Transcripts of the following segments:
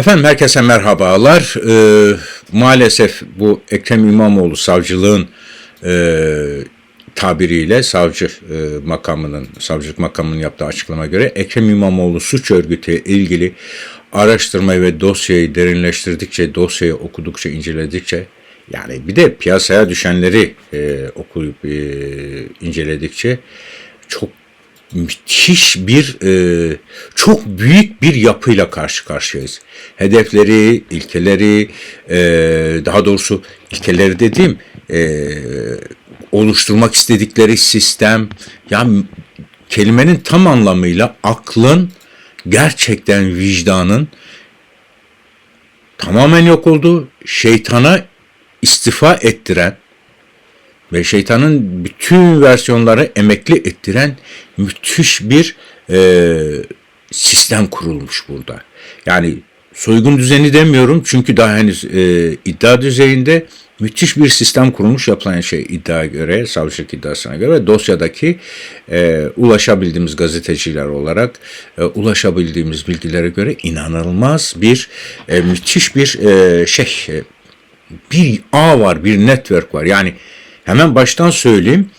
Efendim herkese merhabalar. Ee, maalesef bu Ekrem İmamoğlu savcılığın e, tabiriyle savcı e, makamının, savcılık makamının yaptığı açıklama göre Ekrem İmamoğlu suç örgütü ilgili araştırmayı ve dosyayı derinleştirdikçe, dosyayı okudukça, inceledikçe yani bir de piyasaya düşenleri e, okuyup e, inceledikçe çok müthiş bir e, çok büyük bir yapıyla karşı karşıyayız. Hedefleri, ilkeleri, e, daha doğrusu ilkeleri dediğim e, oluşturmak istedikleri sistem, yani kelimenin tam anlamıyla aklın, gerçekten vicdanın tamamen yok olduğu, şeytana istifa ettiren, ve şeytanın bütün versiyonları emekli ettiren müthiş bir e, sistem kurulmuş burada. Yani soygun düzeni demiyorum çünkü daha henüz e, iddia düzeyinde müthiş bir sistem kurulmuş yapılan şey iddia göre, savcılık iddiasına göre dosyadaki e, ulaşabildiğimiz gazeteciler olarak e, ulaşabildiğimiz bilgilere göre inanılmaz bir e, müthiş bir e, şey e, bir ağ var, bir network var. Yani Hemen baştan söyleyeyim.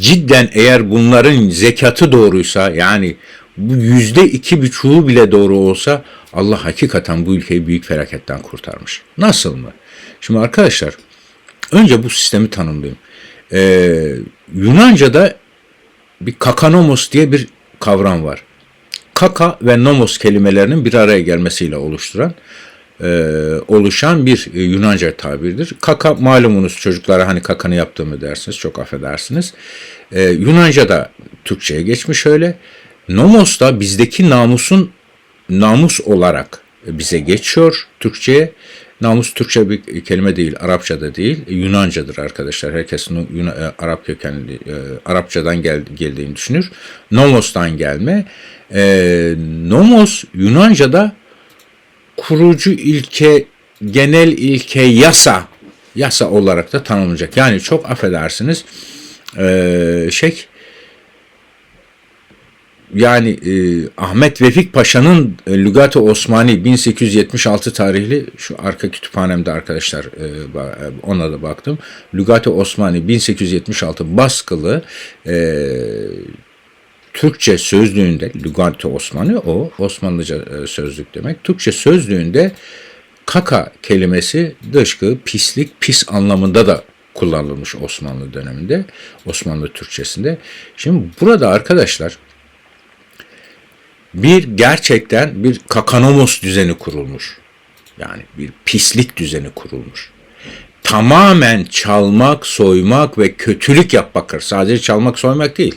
Cidden eğer bunların zekatı doğruysa yani bu yüzde iki buçuğu bile doğru olsa Allah hakikaten bu ülkeyi büyük felaketten kurtarmış. Nasıl mı? Şimdi arkadaşlar önce bu sistemi tanımlayayım. Ee, Yunanca'da bir kakanomos diye bir kavram var. Kaka ve nomos kelimelerinin bir araya gelmesiyle oluşturan e, oluşan bir e, Yunanca tabirdir. Kaka malumunuz çocuklara hani kakanı yaptığımı dersiniz çok affedersiniz. E, Yunanca da Türkçe'ye geçmiş öyle. Nomos da bizdeki namusun namus olarak bize geçiyor Türkçe'ye. Namus Türkçe bir kelime değil, Arapça da değil, Yunancadır arkadaşlar. Herkesin Yuna, e, Arap kökenli, e, Arapçadan gel, geldiğini düşünür. Nomos'tan gelme. E, nomos Yunanca'da kurucu ilke, genel ilke yasa, yasa olarak da tanımlanacak. Yani çok affedersiniz e, şey yani e, Ahmet Vefik Paşa'nın e, Lügat-ı Osmani 1876 tarihli şu arka kütüphanemde arkadaşlar e, ona da baktım. Lügat-ı Osmani 1876 baskılı e, Türkçe sözlüğünde Lügat-ı Osmanlı o Osmanlıca e, sözlük demek. Türkçe sözlüğünde kaka kelimesi dışkı, pislik, pis anlamında da kullanılmış Osmanlı döneminde, Osmanlı Türkçesinde. Şimdi burada arkadaşlar bir gerçekten bir kakanomos düzeni kurulmuş. Yani bir pislik düzeni kurulmuş. Tamamen çalmak, soymak ve kötülük yapmak. Sadece çalmak, soymak değil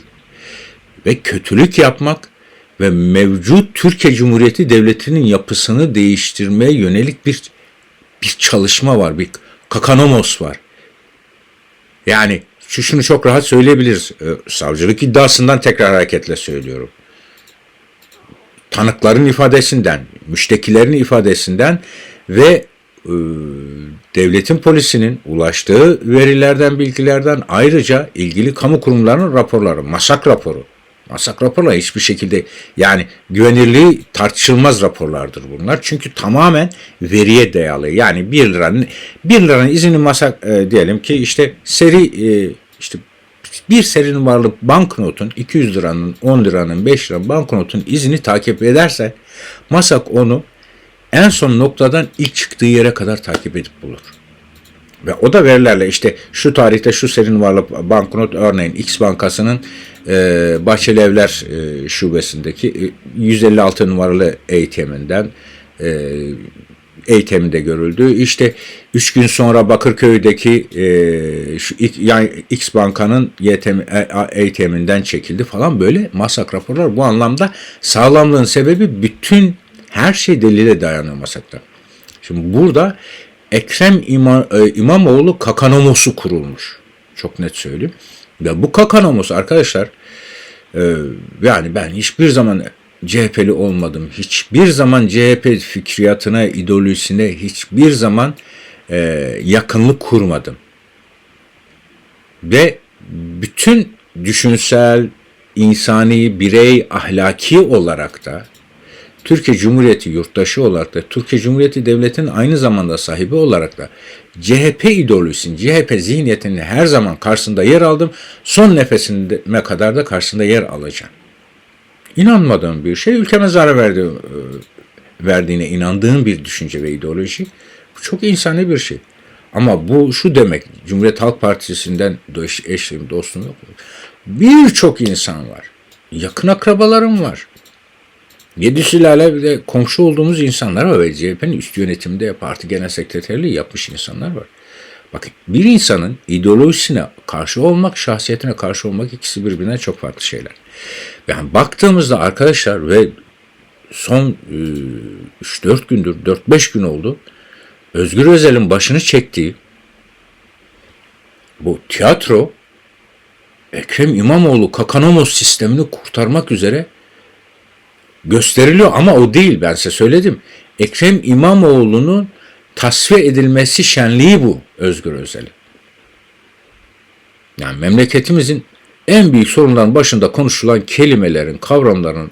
ve kötülük yapmak ve mevcut Türkiye Cumhuriyeti Devleti'nin yapısını değiştirmeye yönelik bir bir çalışma var, bir kakanomos var. Yani şu şunu çok rahat söyleyebiliriz. Ee, savcılık iddiasından tekrar hareketle söylüyorum. Tanıkların ifadesinden, müştekilerin ifadesinden ve e, devletin polisinin ulaştığı verilerden, bilgilerden ayrıca ilgili kamu kurumlarının raporları, masak raporu, Masak raporlar hiçbir şekilde yani güvenirliği tartışılmaz raporlardır bunlar. Çünkü tamamen veriye dayalı. Yani 1 liranın 1 liranın izini masak e, diyelim ki işte seri e, işte bir seri numaralı banknotun 200 liranın 10 liranın 5 liranın banknotun izini takip ederse masak onu en son noktadan ilk çıktığı yere kadar takip edip bulur. Ve o da verilerle işte şu tarihte şu seri numaralı banknot örneğin X bankasının e, Bahçeli Evler e, şubesindeki e, 156 numaralı ATM'inden e, ATM'de görüldü. İşte 3 gün sonra Bakırköy'deki e, şu, yani X bankanın YTM, ATM'inden çekildi falan böyle masak raporlar bu anlamda sağlamlığın sebebi bütün her şey delile dayanıyor masakta. Şimdi burada Ekrem İmam, e, İmamoğlu kakanomosu kurulmuş. Çok net söyleyeyim. Ya bu kakanomus arkadaşlar e, yani ben hiçbir zaman CHP'li olmadım. Hiçbir zaman CHP fikriyatına, ideolojisine hiçbir zaman e, yakınlık kurmadım. Ve bütün düşünsel, insani, birey, ahlaki olarak da Türkiye Cumhuriyeti yurttaşı olarak da Türkiye Cumhuriyeti Devleti'nin aynı zamanda sahibi olarak da CHP ideolojisinin, CHP zihniyetinin her zaman karşısında yer aldım. Son nefesime kadar da karşısında yer alacağım. İnanmadığım bir şey, ülkeme zarar verdi, e, verdiğine inandığım bir düşünce ve ideoloji. Bu çok insani bir şey. Ama bu şu demek, Cumhuriyet Halk Partisi'nden eşim, dostum yok. Birçok insan var. Yakın akrabalarım var. Yedi sülale bir de komşu olduğumuz insanlar var CHP'nin üst yönetiminde parti genel sekreterliği yapmış insanlar var. Bakın bir insanın ideolojisine karşı olmak, şahsiyetine karşı olmak ikisi birbirine çok farklı şeyler. Yani baktığımızda arkadaşlar ve son e, 3-4 gündür, 4-5 gün oldu. Özgür Özel'in başını çektiği bu tiyatro Ekrem İmamoğlu Kakanomos sistemini kurtarmak üzere gösteriliyor ama o değil ben size söyledim. Ekrem İmamoğlu'nun tasfiye edilmesi şenliği bu Özgür Özel'in. Yani memleketimizin en büyük sorunların başında konuşulan kelimelerin, kavramların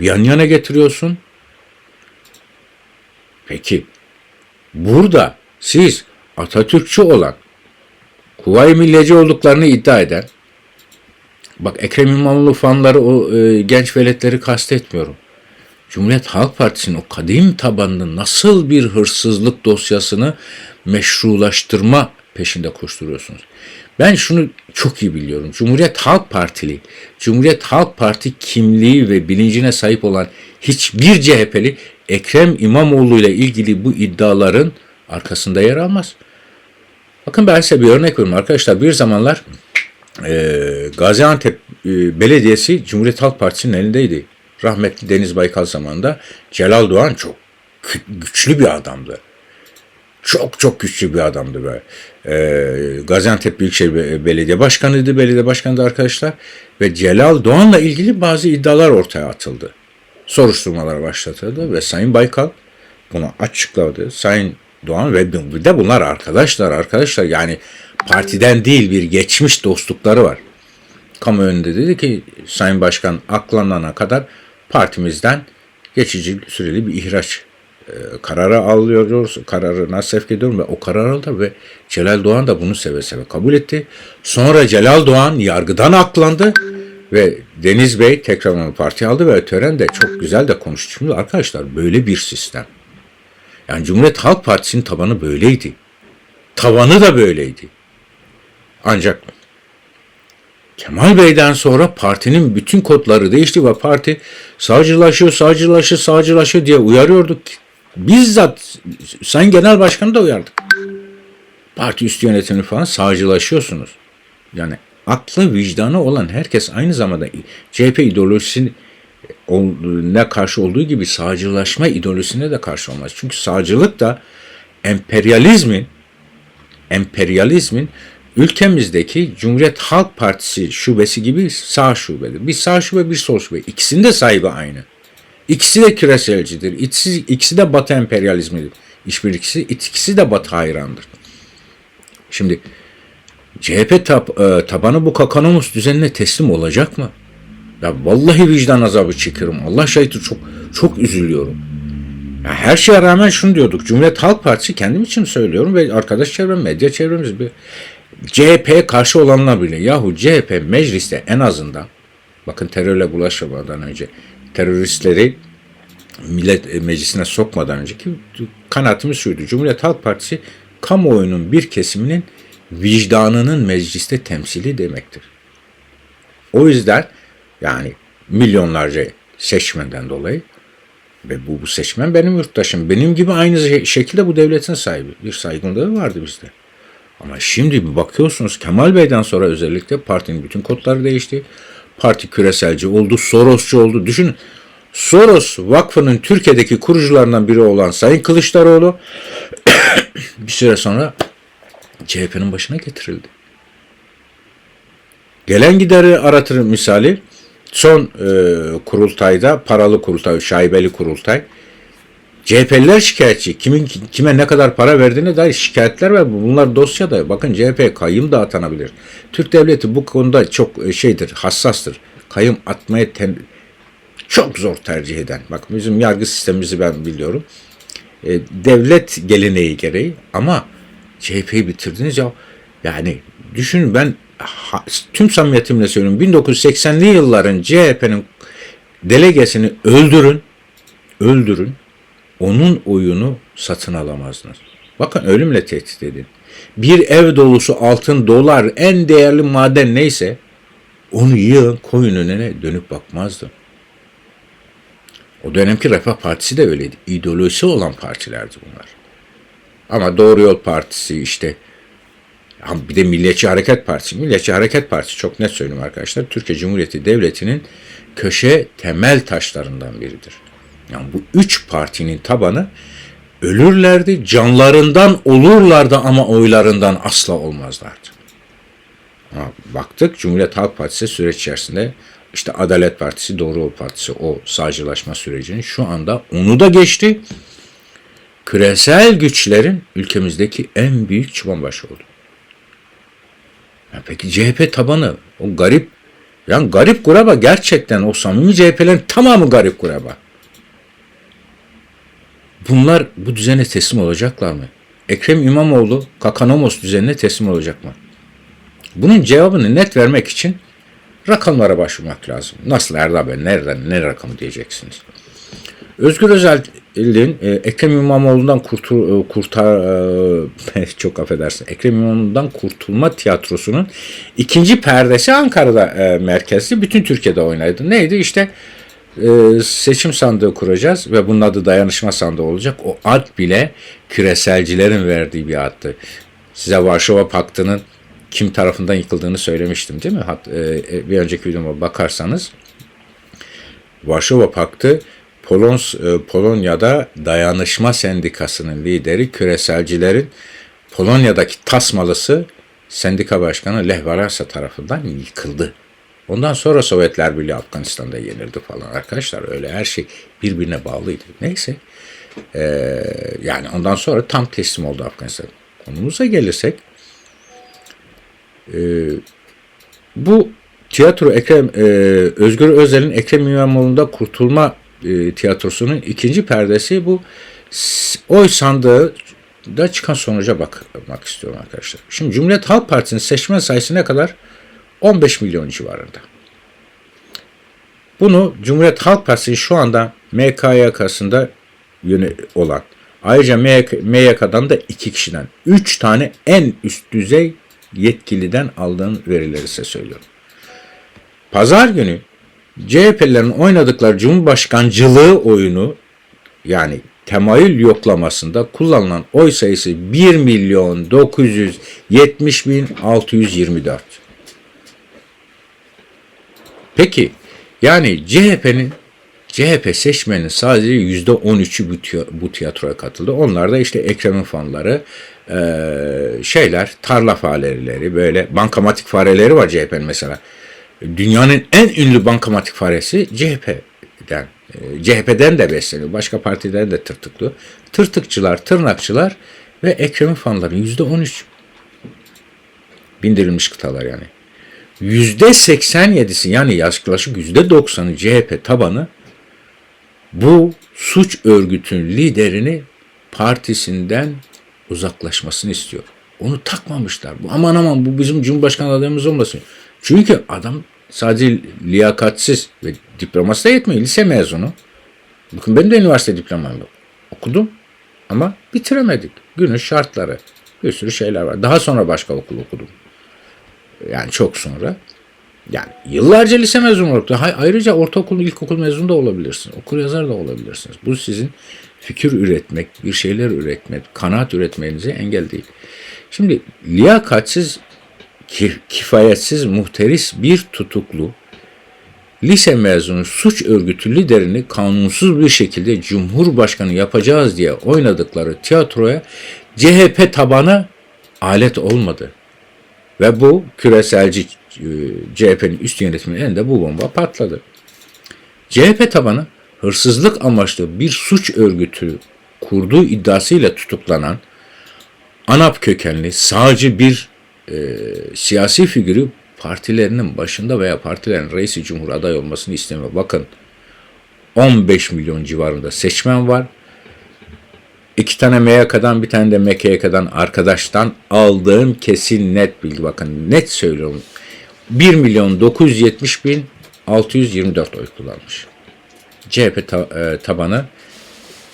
yan yana getiriyorsun. Peki burada siz Atatürkçü olan, Kuvayi Milliyeci olduklarını iddia eden, bak Ekrem İmamoğlu fanları o e, genç veletleri kastetmiyorum. Cumhuriyet Halk Partisi'nin o kadim tabanını nasıl bir hırsızlık dosyasını meşrulaştırma peşinde koşturuyorsunuz. Ben şunu çok iyi biliyorum. Cumhuriyet Halk Partili, Cumhuriyet Halk Parti kimliği ve bilincine sahip olan hiçbir CHP'li Ekrem İmamoğlu ile ilgili bu iddiaların arkasında yer almaz. Bakın ben size bir örnek vereyim arkadaşlar. Bir zamanlar e, Gaziantep e, Belediyesi Cumhuriyet Halk Partisi'nin elindeydi. Rahmetli Deniz Baykal zamanında Celal Doğan çok gü- güçlü bir adamdı. Çok çok güçlü bir adamdı böyle. Ee, Gaziantep Büyükşehir Be- Belediye Başkanıydı, belediye başkanı da arkadaşlar. Ve Celal Doğan'la ilgili bazı iddialar ortaya atıldı. Soruşturmalar başlatıldı ve Sayın Baykal bunu açıkladı. Sayın Doğan ve de bunlar arkadaşlar arkadaşlar yani partiden değil bir geçmiş dostlukları var. Kamu önünde dedi ki Sayın Başkan aklanana kadar partimizden geçici süreli bir ihraç e, kararı alıyoruz. Kararına sevk ediyorum ve o karar aldı ve Celal Doğan da bunu seve seve kabul etti. Sonra Celal Doğan yargıdan aklandı ve Deniz Bey tekrar onu partiye aldı ve tören de çok güzel de konuştu. Şimdi arkadaşlar böyle bir sistem. Yani Cumhuriyet Halk Partisi'nin tabanı böyleydi. Tavanı da böyleydi. Ancak Kemal Bey'den sonra partinin bütün kodları değişti ve parti sağcılaşıyor, sağcılaşıyor, sağcılaşıyor diye uyarıyorduk. Bizzat Sayın Genel Başkanı da uyardık. Parti üst yönetimi falan sağcılaşıyorsunuz. Yani aklı vicdanı olan herkes aynı zamanda CHP ideolojisine ne karşı olduğu gibi sağcılaşma ideolojisine de karşı olmaz. Çünkü sağcılık da emperyalizmin emperyalizmin ülkemizdeki Cumhuriyet Halk Partisi şubesi gibi sağ şubedir. Bir sağ şube bir sol şube. İkisinin de sahibi aynı. İkisi de küreselcidir. İkisi, ikisi de batı emperyalizmidir. İşbirlikçisi, ikisi de batı hayrandır. Şimdi CHP tab, e, tabanı bu kakanomus düzenine teslim olacak mı? Ya vallahi vicdan azabı çekiyorum. Allah şahit çok çok üzülüyorum. Ya her şeye rağmen şunu diyorduk. Cumhuriyet Halk Partisi kendim için söylüyorum ve arkadaş çevrem, medya çevremiz bir CHP'ye karşı olanlar bile. Yahu CHP mecliste en azından bakın terörle bulaşmadan önce teröristleri millet e, meclisine sokmadan önceki kanaatimiz şuydu. Cumhuriyet Halk Partisi kamuoyunun bir kesiminin vicdanının mecliste temsili demektir. O yüzden yani milyonlarca seçmenden dolayı ve bu, bu seçmen benim yurttaşım. Benim gibi aynı şekilde bu devletin sahibi. Bir saygınlığı vardı bizde. Ama şimdi bir bakıyorsunuz Kemal Bey'den sonra özellikle partinin bütün kodları değişti. Parti küreselci oldu, Sorosçu oldu. Düşünün Soros Vakfı'nın Türkiye'deki kurucularından biri olan Sayın Kılıçdaroğlu bir süre sonra CHP'nin başına getirildi. Gelen gideri aratır misali son e, kurultayda paralı kurultay, şaibeli kurultay CHP'liler şikayetçi. Kimin kime ne kadar para verdiğine dair şikayetler var. Bunlar dosyada. Bakın CHP kayyum da atanabilir. Türk devleti bu konuda çok şeydir, hassastır. Kayyum atmaya ten, çok zor tercih eden. Bak bizim yargı sistemimizi ben biliyorum. E, devlet geleneği gereği ama CHP'yi bitirdiniz ya. Yani düşünün ben ha, tüm samimiyetimle söylüyorum. 1980'li yılların CHP'nin delegesini öldürün, öldürün. Onun oyunu satın alamazdınız. Bakın ölümle tehdit edin. Bir ev dolusu altın, dolar, en değerli maden neyse onu yığın koyun önüne dönüp bakmazdı. O dönemki Refah Partisi de öyleydi. İdeolojisi olan partilerdi bunlar. Ama Doğru Yol Partisi işte bir de Milliyetçi Hareket Partisi. Milliyetçi Hareket Partisi çok net söyleyeyim arkadaşlar. Türkiye Cumhuriyeti Devleti'nin köşe temel taşlarından biridir. Yani bu üç partinin tabanı ölürlerdi, canlarından olurlardı ama oylarından asla olmazlardı. Ama baktık Cumhuriyet Halk Partisi süreç içerisinde işte Adalet Partisi, Doğru Yol Partisi o sağcılaşma sürecinin şu anda onu da geçti. Küresel güçlerin ülkemizdeki en büyük çıbanbaşı oldu. Ya peki CHP tabanı o garip yani garip kuraba gerçekten o samimi CHP'lerin tamamı garip kuraba. Bunlar bu düzene teslim olacaklar mı? Ekrem İmamoğlu Kakanomos düzenine teslim olacak mı? Bunun cevabını net vermek için rakamlara başvurmak lazım. Nasıl Erdal Bey nereden ne rakamı diyeceksiniz. Özgür Özel'in e, Ekrem İmamoğlu'ndan kurtul, e, kurtar e, çok affedersin Ekrem İmamoğlu'ndan kurtulma tiyatrosunun ikinci perdesi Ankara'da e, merkezli bütün Türkiye'de oynadı. Neydi işte e, seçim sandığı kuracağız ve bunun adı dayanışma sandığı olacak. O ad bile küreselcilerin verdiği bir addı. Size Varşova Paktı'nın kim tarafından yıkıldığını söylemiştim değil mi? Hat, e, e, bir önceki videoma bakarsanız Varşova Paktı Polons, e, Polonya'da dayanışma sendikasının lideri küreselcilerin Polonya'daki tasmalısı sendika başkanı Lech Walesa tarafından yıkıldı. Ondan sonra Sovyetler Birliği Afganistan'da yenildi falan arkadaşlar. Öyle her şey birbirine bağlıydı. Neyse. Ee, yani ondan sonra tam teslim oldu Afganistan. Konumuza gelirsek e, bu tiyatro Ekrem e, Özgür Özel'in Ekrem İmamoğlu'nda kurtulma e, tiyatrosunun ikinci perdesi bu oy sandığı da çıkan sonuca bakmak istiyorum arkadaşlar. Şimdi Cumhuriyet Halk Partisi'nin seçmen sayısı ne kadar? 15 milyon civarında. Bunu Cumhuriyet Halk Partisi şu anda MKYK'sında olan ayrıca MYK'dan da iki kişiden üç tane en üst düzey yetkiliden aldığım verileri size söylüyorum. Pazar günü CHP'lerin oynadıkları Cumhurbaşkancılığı oyunu yani temayül yoklamasında kullanılan oy sayısı 1 milyon 970 bin 624. Peki yani CHP'nin CHP seçmenin sadece yüzde 13'ü bu tiyatroya katıldı. Onlar da işte Ekrem'in fanları, şeyler, tarla fareleri, böyle bankamatik fareleri var CHP'nin mesela. Dünyanın en ünlü bankamatik faresi CHP'den. CHP'den de besleniyor. Başka partiler de tırtıklı. Tırtıkçılar, tırnakçılar ve Ekrem'in fanları yüzde 13 bindirilmiş kıtalar yani. %87'si yani yaklaşık %90'ı CHP tabanı bu suç örgütün liderini partisinden uzaklaşmasını istiyor. Onu takmamışlar. Aman aman bu bizim Cumhurbaşkanı adayımız olmasın. Çünkü adam sadece liyakatsiz ve diploması da yetmiyor. Lise mezunu. Bakın benim de üniversite diplomam yok. Okudum ama bitiremedik. Günün şartları. Bir sürü şeyler var. Daha sonra başka okul okudum. Yani çok sonra. Yani yıllarca lise mezunu olup ayrıca ortaokul, ilkokul mezunu da olabilirsiniz. Okur yazar da olabilirsiniz. Bu sizin fikir üretmek, bir şeyler üretmek, kanaat üretmenize engel değil. Şimdi liyakatsiz, kifayetsiz, muhteris bir tutuklu lise mezunu suç örgütü liderini kanunsuz bir şekilde cumhurbaşkanı yapacağız diye oynadıkları tiyatroya CHP tabana alet olmadı. Ve bu küreselci e, CHP'nin üst yönetiminin elinde bu bomba patladı. CHP tabanı hırsızlık amaçlı bir suç örgütü kurduğu iddiasıyla tutuklanan ANAP kökenli sağcı bir e, siyasi figürü partilerinin başında veya partilerin reisi cumhur aday olmasını istemiyor. Bakın 15 milyon civarında seçmen var. İki tane MYK'dan bir tane de MKYK'dan arkadaştan aldığım kesin net bilgi. Bakın net söylüyorum. 1 milyon 970 bin 624 oy kullanmış. CHP ta- e, tabanı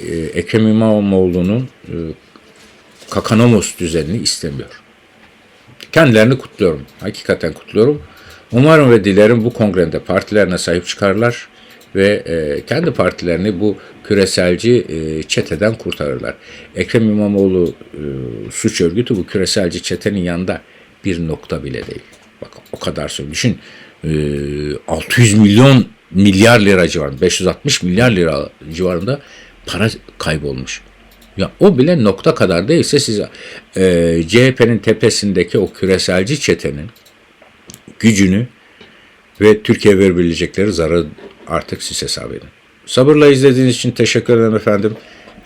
e, Ekrem İmamoğlu'nun e, Kakanomos düzenini istemiyor. Kendilerini kutluyorum. Hakikaten kutluyorum. Umarım ve dilerim bu kongrede partilerine sahip çıkarlar ve e, kendi partilerini bu küreselci e, çeteden kurtarırlar. Ekrem İmamoğlu e, suç örgütü bu küreselci çetenin yanında bir nokta bile değil. Bak o kadar söylüyorum. Düşün e, 600 milyon milyar lira civarında 560 milyar lira civarında para kaybolmuş. Ya o bile nokta kadar değilse siz e, CHP'nin tepesindeki o küreselci çetenin gücünü ve Türkiye verebilecekleri zararı artık siz hesap edin. Sabırla izlediğiniz için teşekkür ederim efendim.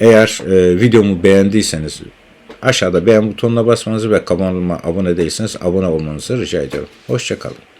Eğer e, videomu beğendiyseniz aşağıda beğen butonuna basmanızı ve kanalıma abone değilseniz abone olmanızı rica ediyorum. Hoşçakalın.